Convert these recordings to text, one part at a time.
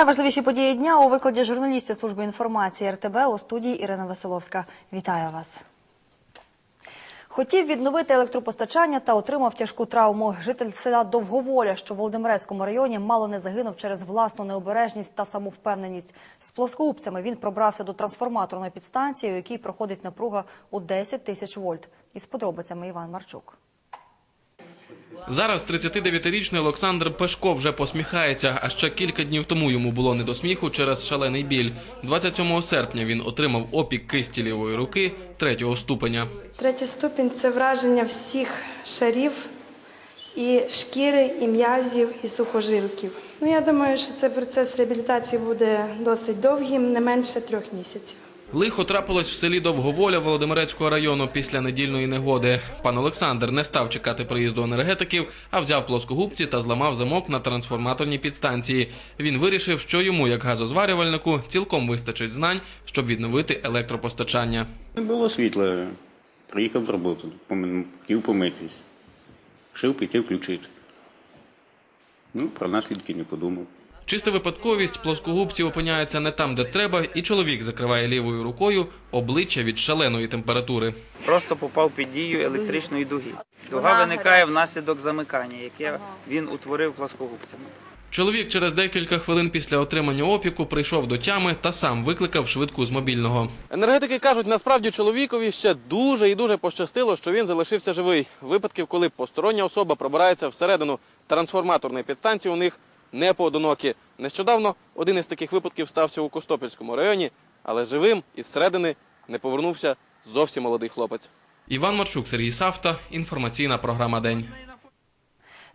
Найважливіші події дня у викладі журналістів служби інформації РТБ у студії Ірина Василовська. Вітаю вас. Хотів відновити електропостачання та отримав тяжку травму. Житель села Довговоля, що в Володимирецькому районі, мало не загинув через власну необережність та самовпевненість. З плоскогубцями він пробрався до трансформаторної підстанції, у якій проходить напруга у 10 тисяч вольт. Із подробицями Іван Марчук. Зараз 39-річний Олександр Пешко вже посміхається, а ще кілька днів тому йому було не до сміху через шалений біль. 27 серпня він отримав опік кисті лівої руки третього ступеня. Третій ступінь це враження всіх шарів і шкіри, і м'язів, і сухожилків. Ну, я думаю, що цей процес реабілітації буде досить довгим, не менше трьох місяців. Лихо трапилось в селі Довговоля Володимирецького району після недільної негоди. Пан Олександр не став чекати приїзду енергетиків, а взяв плоскогубці та зламав замок на трансформаторній підстанції. Він вирішив, що йому, як газозварювальнику, цілком вистачить знань, щоб відновити електропостачання. Не було світла. Приїхав з роботи, хотів помитись. Шив піти включити. Ну, про наслідки не подумав. Чиста випадковість плоскогубці опиняються не там, де треба, і чоловік закриває лівою рукою обличчя від шаленої температури. просто попав під дію електричної дуги. Дуга виникає внаслідок замикання, яке він утворив плоскогубцями. Чоловік через декілька хвилин після отримання опіку прийшов до тями та сам викликав швидку з мобільного. Енергетики кажуть, насправді чоловікові ще дуже і дуже пощастило, що він залишився живий. Випадків, коли постороння особа пробирається всередину трансформаторної підстанції, у них не поодинокі. Нещодавно один із таких випадків стався у Костопільському районі, але живим із середини не повернувся зовсім молодий хлопець. Іван Марчук, Сергій Савта. Інформаційна програма День.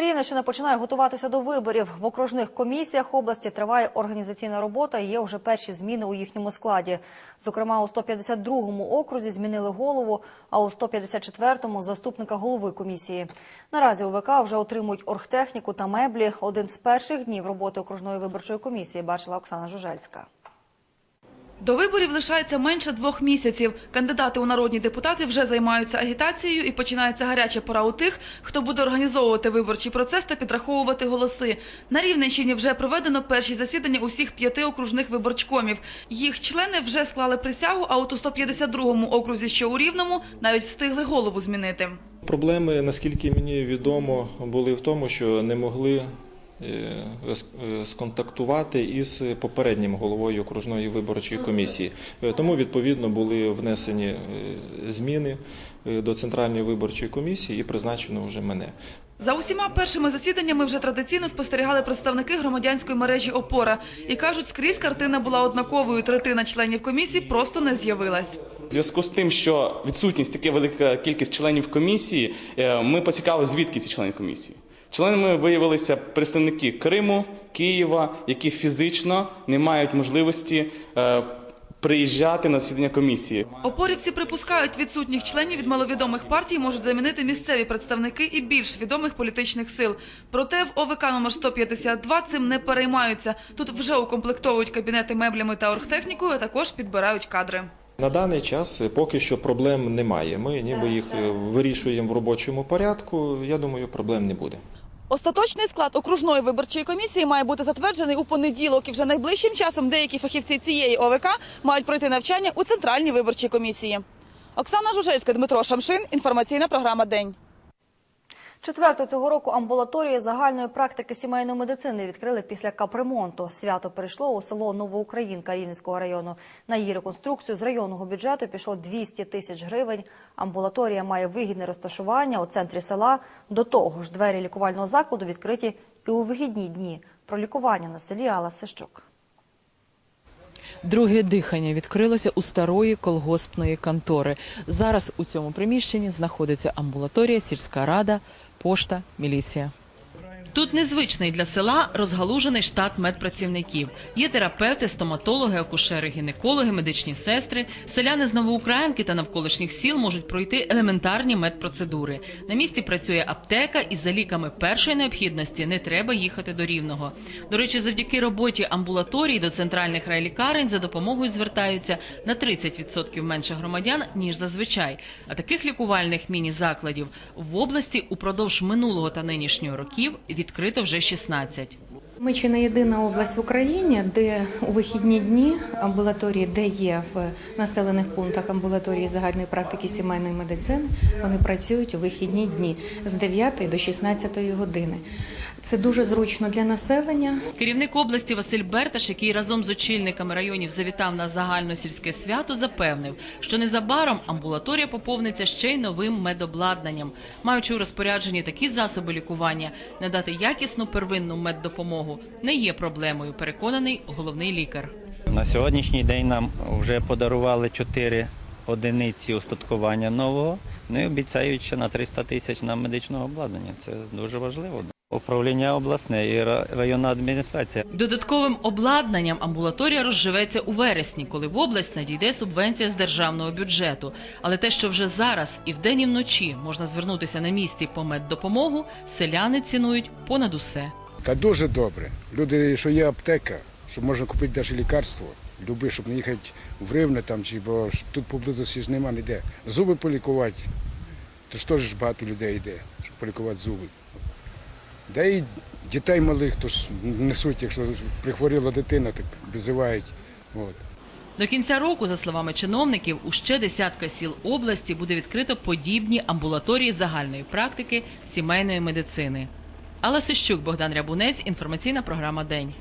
Рівненщина починає готуватися до виборів. В окружних комісіях області триває організаційна робота і є вже перші зміни у їхньому складі. Зокрема, у 152-му окрузі змінили голову, а у 154-му – заступника голови комісії. Наразі УВК вже отримують оргтехніку та меблі. Один з перших днів роботи окружної виборчої комісії бачила Оксана Жужельська. До виборів лишається менше двох місяців. Кандидати у народні депутати вже займаються агітацією і починається гаряча пора у тих, хто буде організовувати виборчий процес та підраховувати голоси. На Рівненщині вже проведено перші засідання усіх п'яти окружних виборчкомів. Їх члени вже склали присягу, а от у 152-му окрузі, що у Рівному, навіть встигли голову змінити. Проблеми, наскільки мені відомо, були в тому, що не могли сконтактувати із попереднім головою окружної виборчої комісії. Е, Тому відповідно були внесені е, зміни е, до центральної виборчої комісії і призначено вже мене. За усіма першими засіданнями вже традиційно спостерігали представники громадянської мережі «Опора» і кажуть, скрізь картина була однаковою. Третина членів комісії просто не з'явилась. Зв'язку з тим, що відсутність така велика кількість членів комісії, е, ми поцікавили, звідки ці члени комісії. Членами виявилися представники Криму, Києва, які фізично не мають можливості е, приїжджати на засідання комісії. Опорівці припускають, відсутніх членів від маловідомих партій можуть замінити місцеві представники і більш відомих політичних сил. Проте в ОВК номер 152 цим не переймаються. Тут вже укомплектовують кабінети меблями та оргтехнікою, а також підбирають кадри. На даний час е, поки що проблем немає. Ми ніби їх е, вирішуємо в робочому порядку. Я думаю, проблем не буде. Остаточний склад окружної виборчої комісії має бути затверджений у понеділок. І вже найближчим часом деякі фахівці цієї ОВК мають пройти навчання у центральній виборчій комісії. Оксана Жужельська, Дмитро Шамшин. Інформаційна програма День. Четверту цього року амбулаторії загальної практики сімейної медицини відкрили після капремонту. Свято перейшло у село Новоукраїнка Рівненського району. На її реконструкцію з районного бюджету пішло 200 тисяч гривень. Амбулаторія має вигідне розташування у центрі села. До того ж, двері лікувального закладу відкриті і у вихідні дні. Про лікування на селі Алла Сищук. Друге дихання відкрилося у старої колгоспної контори. Зараз у цьому приміщенні знаходиться амбулаторія, сільська рада, пошта, міліція. Тут незвичний для села розгалужений штат медпрацівників. Є терапевти, стоматологи, акушери, гінекологи, медичні сестри. Селяни з Новоукраїнки та навколишніх сіл можуть пройти елементарні медпроцедури. На місці працює аптека, і за ліками першої необхідності не треба їхати до рівного. До речі, завдяки роботі амбулаторій до центральних райлікарень за допомогою звертаються на 30% менше громадян ніж зазвичай. А таких лікувальних міні-закладів в області упродовж минулого та нинішнього років відкрито вже 16. Ми чи не єдина область в Україні, де у вихідні дні амбулаторії, де є в населених пунктах амбулаторії загальної практики сімейної медицини, вони працюють у вихідні дні з 9 до 16 години. Це дуже зручно для населення. Керівник області Василь Берташ, який разом з очільниками районів завітав на загальносільське свято, запевнив, що незабаром амбулаторія поповниться ще й новим медобладнанням. Маючи у розпорядженні такі засоби лікування, надати якісну первинну меддопомогу не є проблемою, переконаний головний лікар. На сьогоднішній день нам вже подарували 4 одиниці устаткування нового, і обіцяють ще на 300 тисяч на медичного обладнання. Це дуже важливо. Управління обласне і районна адміністрація. Додатковим обладнанням амбулаторія розживеться у вересні, коли в область надійде субвенція з державного бюджету. Але те, що вже зараз і вдень, і вночі можна звернутися на місці по меддопомогу, селяни цінують понад усе. Та дуже добре. Люди, що є аптека, що можна купити навіть лікарство, люби, щоб не їхати в Ривне там, чи, бо ж тут поблизості ж нема ніде. Зуби полікувати, то ж теж ж багато людей йде, щоб полікувати зуби. Да і дітей малих, то ж несуть, якщо прихворіла дитина, так визивають. От. До кінця року, за словами чиновників, у ще десятка сіл області буде відкрито подібні амбулаторії загальної практики сімейної медицини. Алла Сищук, Богдан Рябунець, інформаційна програма День.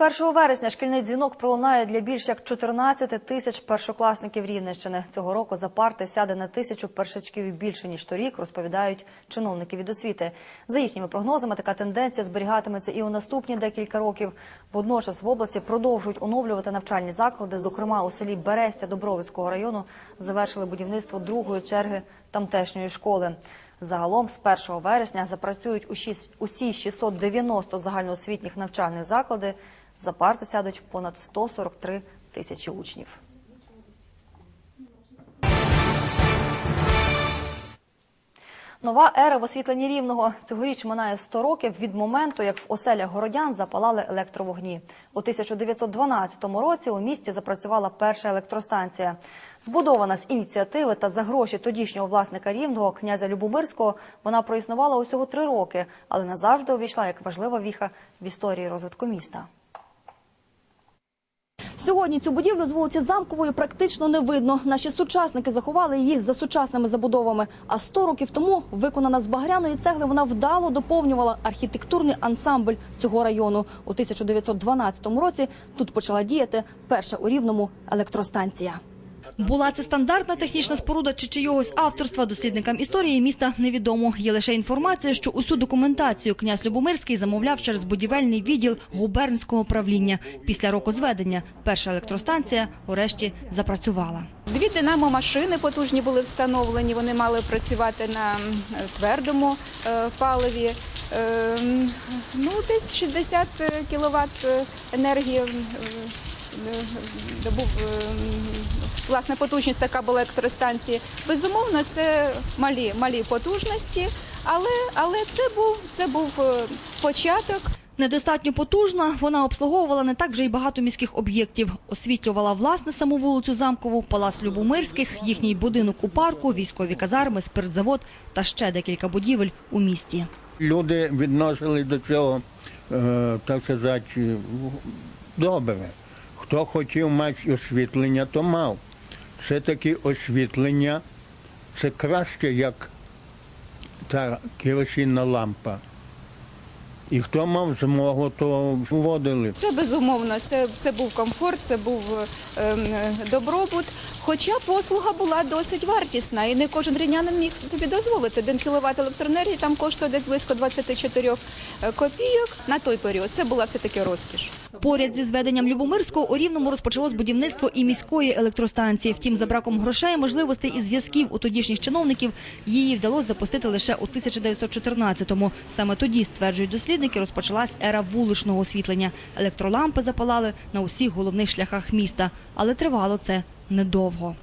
1 вересня шкільний дзвінок пролунає для більш як 14 тисяч першокласників Рівненщини. Цього року за парти сяде на тисячу першачків більше ніж торік, розповідають чиновники від освіти. За їхніми прогнозами, така тенденція зберігатиметься і у наступні декілька років. Водночас в області продовжують оновлювати навчальні заклади. Зокрема, у селі Берестя Добровицького району завершили будівництво другої черги тамтешньої школи. Загалом з 1 вересня запрацюють усі- усі 690 загальноосвітніх навчальних заклади. За парти сядуть понад 143 тисячі учнів. Нова ера в освітленні рівного цьогоріч минає 100 років від моменту, як в оселях городян запалали електровогні. У 1912 році у місті запрацювала перша електростанція. Збудована з ініціативи та за гроші тодішнього власника рівного князя Любомирського, вона проіснувала усього три роки, але назавжди увійшла як важлива віха в історії розвитку міста. Сьогодні цю будівлю з вулиці Замкової практично не видно. Наші сучасники заховали її за сучасними забудовами. А 100 років тому, виконана з багряної цегли, вона вдало доповнювала архітектурний ансамбль цього району. У 1912 році тут почала діяти перша у Рівному електростанція. Була це стандартна технічна споруда чи чийогось авторства дослідникам історії міста невідомо. Є лише інформація, що усю документацію князь Любомирський замовляв через будівельний відділ губернського правління. Після року зведення перша електростанція урешті запрацювала. Дві динамо-машини потужні були встановлені. Вони мали працювати на твердому е, паливі. Е, Ну, десь 60 кВт енергії е, добув е, власне потужність така була електростанції. Безумовно, це малі, малі потужності, але, але це був це був е, початок. Недостатньо потужна, вона обслуговувала не так вже й багато міських об'єктів. Освітлювала власне саму вулицю Замкову, палац Любомирських, їхній будинок у парку, військові казарми, спиртзавод та ще декілька будівель у місті. Люди відносили до цього, так сказати, добре. Хто хотів мати освітлення, то мав. Все-таки освітлення це краще, як та керосинна лампа. І хто мав змогу, то вводили. Це безумовно, це, це був комфорт, це був е, добробут. Хоча послуга була досить вартісна, і не кожен рівнянин міг собі дозволити. Один кіловат електроенергії там коштує десь близько 24 копійок на той період. Це була все таки розкіш. Поряд зі зведенням Любомирського у Рівному розпочалось будівництво і міської електростанції. Втім, за браком грошей, можливостей і зв'язків у тодішніх чиновників її вдалося запустити лише у 1914-му. Саме тоді, стверджують дослідники, розпочалась ера вуличного освітлення. Електролампи запалали на усіх головних шляхах міста, але тривало це недовго.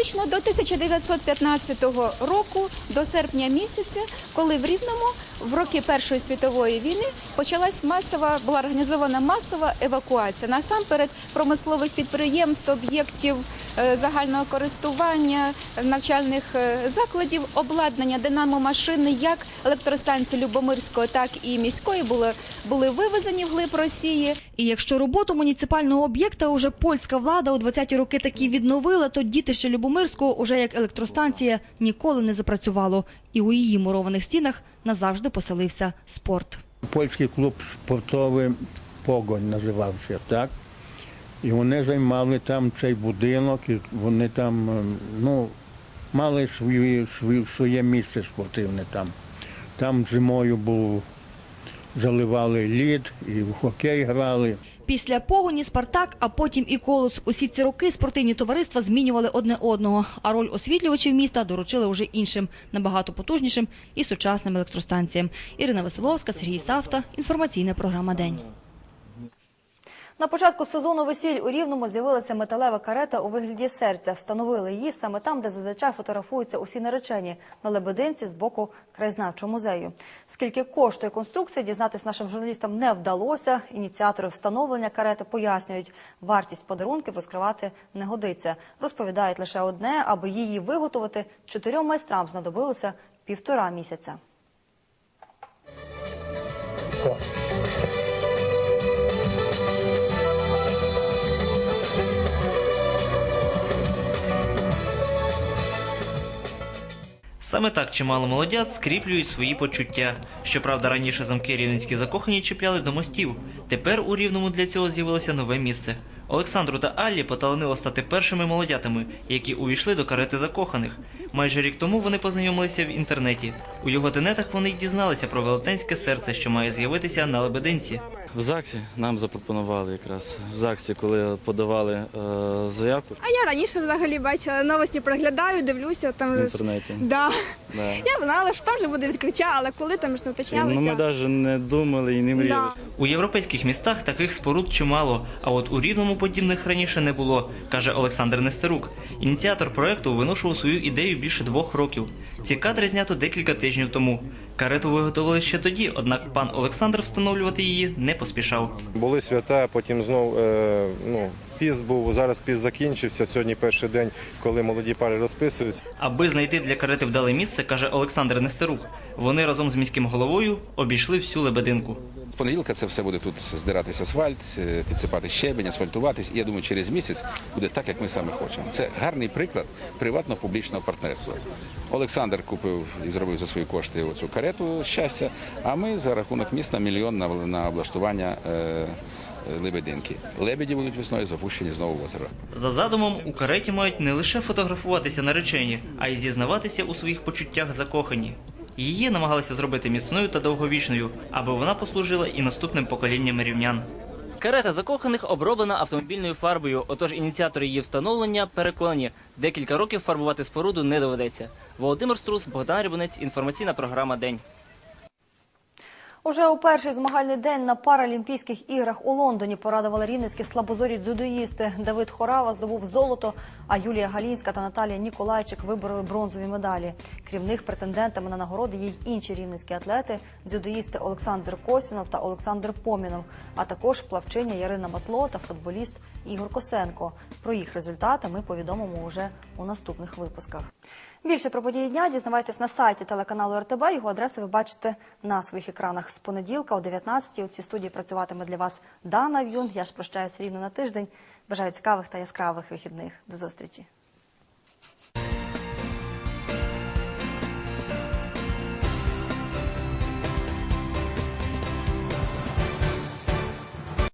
Фактично до 1915 року, до серпня місяця, коли в Рівному в роки Першої світової війни почалась масова, була організована масова евакуація. Насамперед промислових підприємств, об'єктів загального користування навчальних е, закладів, обладнання, динамо-машини, як електростанції Любомирської, так і міської були, були вивезені вглиб Росії. І якщо роботу муніципального об'єкта уже польська влада у 20-ті роки таки відновила, то дітище Любомирського уже як електростанція ніколи не запрацювало. І у її мурованих стінах назавжди поселився спорт. Польський клуб спортовий Погонь називався, так? І вони займали там цей будинок, і вони там е, ну, мали свої, своє місце спортивне там. Там зимою був, заливали лід і в хокей грали. Після погоні Спартак, а потім і Колос. Усі ці роки спортивні товариства змінювали одне одного, а роль освітлювачів міста доручили вже іншим, набагато потужнішим і сучасним електростанціям. Ірина Василовська, Сергій Савта. Інформаційна програма День. На початку сезону весіль у Рівному з'явилася металева карета у вигляді серця. Встановили її саме там, де зазвичай фотографуються усі наречені – на Лебединці з боку краєзнавчого музею. Скільки коштує конструкція, дізнатись нашим журналістам не вдалося. Ініціатори встановлення карети пояснюють, вартість подарунків розкривати не годиться. Розповідають лише одне, аби її виготовити, чотирьом майстрам знадобилося півтора місяця. Саме так чимало молодят скріплюють свої почуття. Щоправда, раніше замки рівненські закохані чіпляли до мостів. Тепер у Рівному для цього з'явилося нове місце. Олександру та Аллі поталанило стати першими молодятами, які увійшли до карети закоханих. Майже рік тому вони познайомилися в інтернеті. У його тенетах вони й дізналися про велетенське серце, що має з'явитися на Лебединці. В ЗАГСі нам запропонували якраз в ЗАГСі, коли подавали е, заявку А я раніше взагалі бачила новості, проглядаю, дивлюся там. в ж- інтернеті. Да. Да. Я знала, що там вже буде відкриття, але коли там ж не уточнялися. Ну ми навіть не думали і не мріяли. У європейських містах таких споруд чимало, а от у рівному подібних раніше не було, каже Олександр Нестерук. Ініціатор проекту виношував свою ідею більше двох років. Ці кадри знято декілька тижнів тому. Карету виготовили ще тоді, однак пан Олександр встановлювати її не поспішав. Були свята, потім знов е, ну, піст був, зараз піст закінчився. Сьогодні перший день, коли молоді пари розписуються. Аби знайти для карети вдале місце, каже Олександр Нестерук. Вони разом з міським головою обійшли всю лебединку. З понеділка це все буде тут здиратися асфальт, е, підсипати щебень, асфальтуватись. І я думаю, через місяць буде так, як ми саме хочемо. Це гарний приклад приватно-публічного партнерства. Олександр купив і зробив за свої кошти оцю карету щастя, а ми за рахунок міста мільйон на, на облаштування е, лебединки. Лебеді будуть весною запущені знову в озеро. За задумом, у кареті мають не лише фотографуватися наречені, а й зізнаватися у своїх почуттях закохані. Її намагалися зробити міцною та довговічною, аби вона послужила і наступним поколінням рівнян. Карета закоханих оброблена автомобільною фарбою, отож ініціатори її встановлення переконані, декілька років фарбувати споруду не доведеться. Володимир Струс, Богдан Рибунець, інформаційна програма День. Уже у перший змагальний день на Паралімпійських іграх у Лондоні порадували рівненські слабозорі дзюдоїсти. Давид Хорава здобув золото, а Юлія Галінська та Наталія Ніколайчик вибороли бронзові медалі. Крім них, претендентами на нагороди є й інші рівненські атлети, дзюдоїсти Олександр Косінов та Олександр Помінов, а також плавчиня Ярина Матло та футболіст Ігор Косенко. Про їх результати ми повідомимо уже у наступних випусках. Більше про події дня дізнавайтесь на сайті телеканалу РТБ. Його адресу ви бачите на своїх екранах з понеділка о 19-й. У цій студії працюватиме для вас Дана В'юн. Я ж прощаюся рівно на тиждень. Бажаю цікавих та яскравих вихідних. До зустрічі.